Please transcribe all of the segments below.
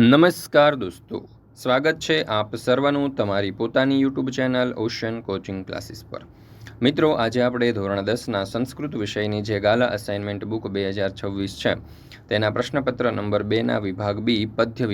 નમસ્કાર દોસ્તો, સ્વાગત છે આપ સર્વનું તમારી પોતાની YouTube channel Ocean coaching classes પર. મિત્રો, આજે આપણે ધોરણ દસના સંસ્કૃત વિષયની જે ગાલા અસાઇનમેન્ટ બુક બે હજાર છવ્વીસ છે, તેના પ્રશ્નપત્ર નંબર બેના વિભાગ બી, પદ્ય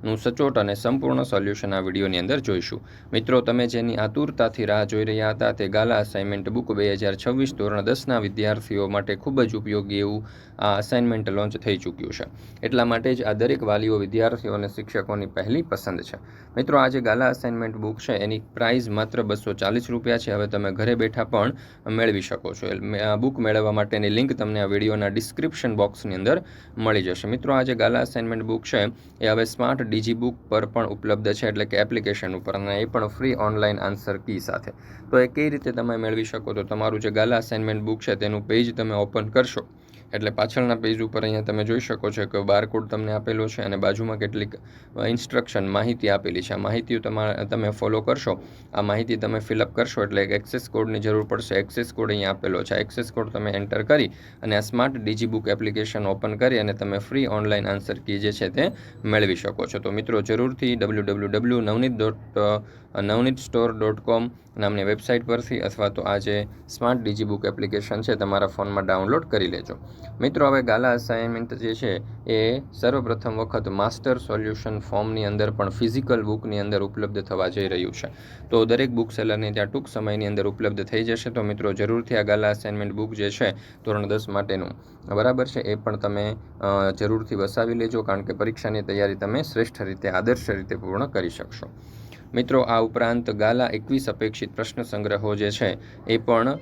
વિભાગનું સચોટ અને સંપૂર્ણ સોલ્યુશન આ વિડીયોની અંદર જોઈશું. મિત્રો, તમે જેની આતુરતાથી રાહ જોઈ રહ્યા હતા, તે ગાલા અસાઇનમેન્ટ બુક બે હજાર છવ્વીસ ધોરણ દસના વિદ્યાર્થીઓ માટે ખૂબ જ ઉપયોગી એવું આ અસાઇનમેન્ટ લોન્ચ થઈ ચૂક્યું છે. એટલા માટે જ આ દરેક વાલીઓ, વિદ્યાર્થીઓ અને શિક્ષકોની પહેલી પસંદ છે. મિત્રો, આ જે ગાલા અસાઇનમેન્ટ બુક છે, એની પ્રાઇસ માત્ર બસો ચાલીસ રૂપિયા છે. હવે તમે ઘરે બેઠા પણ મેળવી શકો છો. બુક મેળવવા માટેની લિંક તમને આ વિડીયોના ડિસ્ક્રિપ્શન બોક્સની અંદર મળી જશે. મિત્રો, આ જે ગાલા અસાઇનમેન્ટ બુક છે, એ હવે સ્માર્ટ ડીજી બુક પર પણ ઉપલબ્ધ છે, એટલે કે એપ્લિકેશન ઉપર, અને એ પણ ફ્રી ઓનલાઈન આન્સર કી સાથે. તો એ કઈ રીતે તમે મેળવી શકો? તો તમારું જે ગાલા અસાઇનમેન્ટ બુક છે, તેનું પેજ તમે ઓપન કરશો. એટલે પાછળના પેજ ઉપર અહીંયા તમે જોઈ શકો છો કે બારકોડ તમને આપેલો છે અને બાજુમાં કેટલીક ઇન્સ્ટ્રક્શન માહિતી આપેલી છે. આ માહિતીઓ તમારે, તમે ફોલો કરશો. આ માહિતી તમે ફિલઅપ કરશો એટલે એક એક્સેસ કોડની જરૂર પડશે. એક્સેસ કોડ અહીંયા આપેલો છે. એક્સેસ કોડ તમે એન્ટર કરી અને આ smart DigiBook application open કરી અને તમે ફ્રી ઓનલાઈન આન્સર કી જે છે તે મેળવી શકો છો. તો મિત્રો, જરૂરથી W W W Navneet dot Navneet store dot com નામની વેબસાઇટ પરથી અથવા તો આ જે સ્માર્ટ ડિજીબુક એપ્લિકેશન છે, તમારા ફોનમાં ડાઉનલોડ કરી લેજો. મિત્રો, હવે ગાલા અસાઇનમેન્ટ જે છે એ સર્વપ્રથમ વખત માસ્ટર સોલ્યુશન ફોર્મની અંદર પણ ફિઝિકલ બુકની અંદર ઉપલબ્ધ થવા જઈ રહ્યું છે. તો દરેક બુક સેલરને ત્યાં ટૂંક સમયની અંદર ઉપલબ્ધ થઈ જશે. તો મિત્રો, જરૂરથી આ ગાલા અસાઇનમેન્ટ બુક જે છે, ધોરણ દસ માટેનું. બરાબર છે? એ પણ તમે જરૂરથી વસાવી લેજો, કારણ કે પરીક્ષાની તૈયારી તમે શ્રેષ્ઠ રીતે, આદર્શ રીતે પૂર્ણ કરી શકશો. મિત્રો, આ ઉપરાંત ગાલા એકવીસ અપેક્ષિત પ્રશ્ન સંગ્રહો જે છે, એ પણ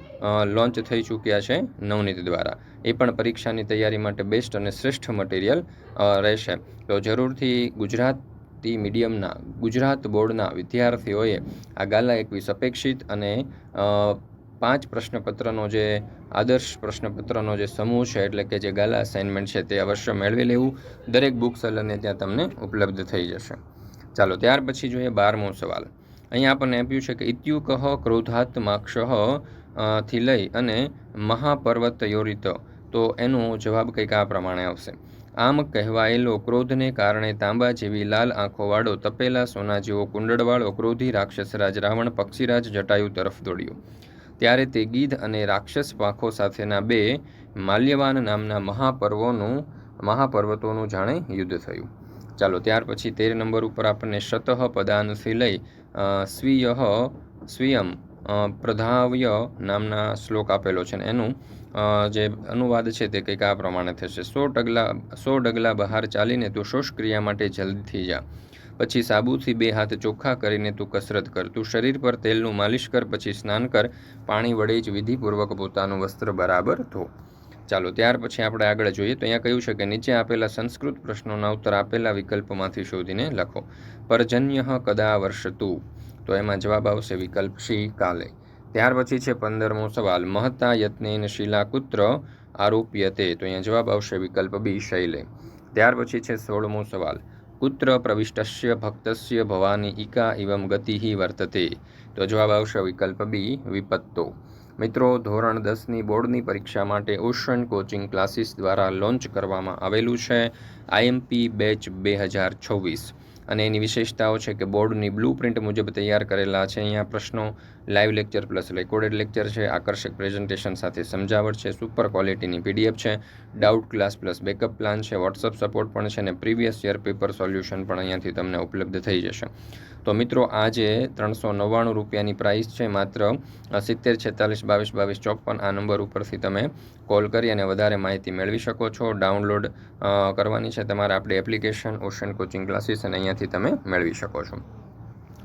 લોન્ચ થઈ ચૂક્યા છે નવનીત દ્વારા. એ પણ પરીક્ષાની તૈયારી માટે બેસ્ટ અને શ્રેષ્ઠ મટીરિયલ રહેશે. તો જરૂરથી ગુજરાતી મીડિયમના, ગુજરાત બોર્ડના વિદ્યાર્થીઓએ આ ગાલા એકવીસ અપેક્ષિત અને પાંચ પ્રશ્નપત્રનો જે, આદર્શ પ્રશ્નપત્રનો જે સમૂહ છે, એટલે કે જે ગાલા અસાઇનમેન્ટ છે, તે અવશ્ય મેળવી લેવું. દરેક બુક સેલરને ત્યાં તમને ઉપલબ્ધ થઈ જશે. ચાલો, ત્યાર પછી જોઈએ બારમો સવાલ. અહીંયા આપણને આપ્યું છે કે ઇત્યુકહ ક્રોધાત્માક્ષથી લઈ અને મહાપર્વત યોરિત. તો એનો જવાબ કંઈક આ પ્રમાણે આવશે. આમ કહેવાયેલો ક્રોધને કારણે તાંબા જેવી લાલ આંખોવાળો તપેલા સોના જેવો કુંડળવાળો ક્રોધી રાક્ષસરાજ રાવણ પક્ષીરાજ જટાયુ તરફ દોડ્યો. ત્યારે તે ગીધ અને રાક્ષસ પાંખો સાથેના બે માલ્યવાન નામના મહાપર્વોનું, મહાપર્વતોનું જાણે યુદ્ધ થયું. ચાલો, ત્યાર પછી તેર નંબર ઉપર આપણને શતઃ પદાનથી લઈ સ્વીય સ્વીયમ પ્રધાવ્ય નામના શ્લોક આપેલો છે એનું જે અનુવાદ છે તે કંઈક આ પ્રમાણે થશે. સો ડગલા સો ડગલા બહાર ચાલીને તું શોષક્રિયા માટે જલ્દીથી જા. પછી સાબુથી બે હાથ ચોખ્ખા કરીને તું કસરત કર. તું શરીર પર તેલનું માલિશ કર, પછી સ્નાન કર. પાણી વડે જ વિધિપૂર્વક પોતાનું વસ્ત્ર બરાબર ધો. ચાલો, ત્યાર પછી આપણે આગળ જોઈએ તો અહીંયા કહ્યું છે કે નીચે આપેલા સંસ્કૃત પ્રશ્નોના ઉત્તર આપેલા વિકલ્પમાંથી શોધીને લખો. પરજન્ય કદા વર્ષતું તો એમાં જવાબ આવશે વિકલ્પ સી, કાલે. ત્યાર પછી છે પંદરમો સવાલ. મહતા યત્નેન શિલાકુત્ર આરોપ્યતે તો અહીંયા જવાબ આવશે વિકલ્પ બી, શૈલે. ત્યાર પછી છે સોળમો સવાલ. કુત્ર પ્રવિષ્ટસ્ય ભક્તસ્ય ભવાની ઇકા ઇવમ ગતિ વર્તતે તો જવાબ આવશે વિકલ્પ બી, વિપત્તો. મિત્રો, ધોરણ દસની બોર્ડની પરીક્ષા માટે ઓશન કોચિંગ ક્લાસીસ દ્વારા લોન્ચ કરવામાં આવેલું છે આઈએમપી બેચ બે હજાર છવ્વીસ. અને એની વિશેષતાઓ છે કે બોર્ડની બ્લુ પ્રિન્ટ મુજબ તૈયાર કરેલા છે. અહીંયા પ્રશ્નો live lecture plus recorded lecture છે, આકર્ષક પ્રેઝન્ટેશન સાથે સમજાવટ છે સુપર ક્વોલિટીની પીડીએફ છે doubt class plus backup plan છે વોટ્સઅપ સપોર્ટ પણ છે અને પ્રીવિયસ યર પેપર સોલ્યુશન પણ અહીંયાથી તમને ઉપલબ્ધ થઈ જશે. તો મિત્રો આ જે ત્રણસો નવ્વાણું રૂપિયાની પ્રાઇસ છે, માત્ર સિત્તેર, છેતાલીસ, બાવીસ બાવીસ, ચોપન આ નંબર ઉપરથી તમે કોલ કરી અને વધારે માહિતી મેળવી શકો છો. ડાઉનલોડ કરવાની છે તમારે આપણી એપ્લિકેશન ઓશન કોચિંગ ક્લાસીસ અને અહીંયાથી તમે મેળવી શકો છો.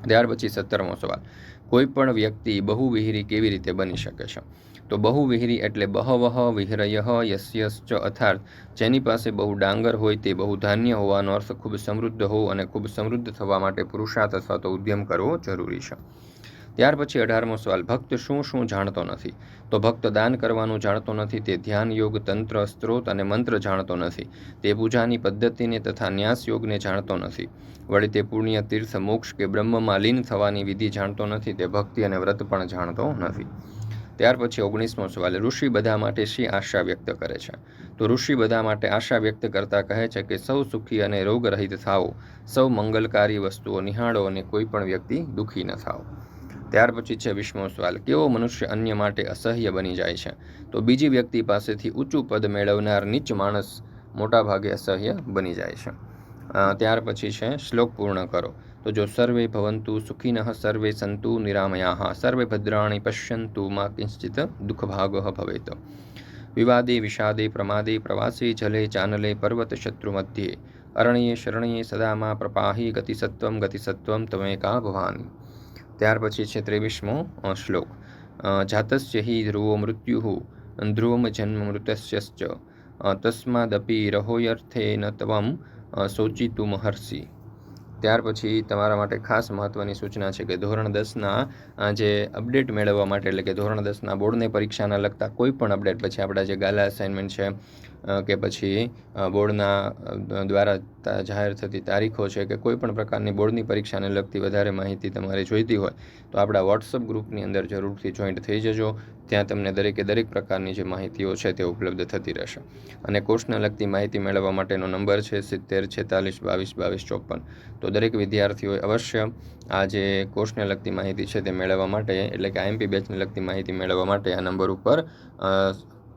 ત્યાર પછી સત્તરમો સવાલ. કોઈ પણ વ્યક્તિ બહુવિહીરી કેવી રીતે બની શકે છે? તો બહુવિહિરી એટલે બહવહ વિહરયહ યસ્યશ્ચ અર્થાત જેની પાસે બહુ ડાંગર હોય તે બહુ ધાન્ય હોવાનો અર્થ ખૂબ સમૃદ્ધ હોવું અને ખૂબ સમૃદ્ધ થવા માટે પુરુષાર્થ અથવા તો ઉદ્યમ કરવો જરૂરી છે. ત્યાર પછી અઢારમો સવાલ, ભક્ત શું શું જાણતો નથી? તો ભક્ત દાન કરવાનું જાણતો નથી, તે ધ્યાન યોગ, તંત્ર, સ્ત્રોત અને મંત્ર જાણતો નથી. તે પૂજાની પદ્ધતિને તથા ન્યાસ યોગને જાણતો નથી. વળી તે પુણ્ય, તીર્થ, મોક્ષ કે બ્રહ્મમાં લીન થવાની વિધિ જાણતો નથી, તે ભક્તિ અને વ્રત પણ જાણતો નથી. ત્યાર પછી ઓગણીસમો સવાલ, ઋષિ બધા માટે શી આશા વ્યક્ત કરે છે? તો ઋષિ બધા માટે આશા વ્યક્ત કરતા કહે છે કે સૌ સુખી અને રોગરહિત થાઓ. સૌ મંગલકારી વસ્તુઓ નિહાળો અને કોઈ પણ વ્યક્તિ દુઃખી ન થાઓ. ત્યાર પછી છે વિષ્ણુ સવાલ, કેવો મનુષ્ય અન્ય માટે અસહ્ય બની જાય છે? તો બીજી વ્યક્તિ પાસેથી ઊંચું પદ મેળવનાર નીચ માણસ મોટાભાગે અસહ્ય બની જાય છે. ત્યાર પછી છે શ્લોક પૂર્ણ કરો. તો જો સર્વે ભવંતુ સુખિનઃ, સર્વે સંતુ નિરામયાઃ, સર્વે ભદ્રાણી પશ્યંતુ મા કિંચિત દુઃખભાગ ભવેત. વિવાદે, વિષાદે, પ્રમાદે, પ્રવાસે, જલે, ચાનલે, પર્વત શત્રુ મધ્યે અરણ્યે, શરણ્યે સદામાં પ્રપાહી ગતિસત્વમ તમે કા ભવાની. ત્યાર પછી છે ત્રેવીસમો શ્લોક. જાતસ્ય હિ ધ્રુવો મૃત્યુ, ધ્રુવમ જન્મ મૃતસ્યશ્ચ. તસ્માદપી રહોયર્થે ન તવમ સોચિતું મહર્ષિ ત્યાર પછી તમારા માટે ખાસ મહત્ત્વની સૂચના છે કે ધોરણ દસના જે અપડેટ મેળવવા માટે એટલે કે ધોરણ દસના બોર્ડની પરીક્ષાના લગતા કોઈ પણ અપડેટ પછી આપણા જે ગાલા અસાઇનમેન્ટ છે કે પછી બોર્ડના દ્વારા જાહેર થતી તારીખો છે કે કોઈ પણ પ્રકારની બોર્ડની પરીક્ષાને લગતી વધારે માહિતી તમારે જોઈતી હોય, તો આપણા વોટ્સઅપ ગ્રુપની અંદર જરૂરથી જોઈન્ટ થઈ જજો. ત્યાં તમને દરેકે દરેક પ્રકારની જે માહિતીઓ છે તે ઉપલબ્ધ થતી રહેશે. અને કોર્સને લગતી માહિતી મેળવવા માટેનો નંબર છે સિત્તેર, છેતાલીસ, બાવીસ બાવીસ, ચોપન. તો દરેક વિદ્યાર્થીઓએ અવશ્ય આ જે કોર્સને લગતી માહિતી છે તે મેળવવા માટે, એટલે કે આઈએમપી બેચને લગતી માહિતી મેળવવા માટે આ નંબર ઉપર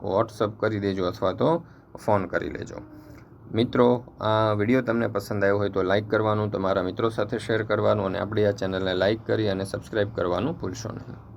વોટ્સઅપ કરી દેજો અથવા તો ફોન કરી લેજો. મિત્રો, આ વીડિયો તમને પસંદ આવ્યો હોય તો લાઈક કરવાનું, તમારા મિત્રો સાથે શેર કરવાનું અને આપણી આ ચેનલને લાઈક કરી અને સબસ્ક્રાઈબ કરવાનું ભૂલશો નહીં.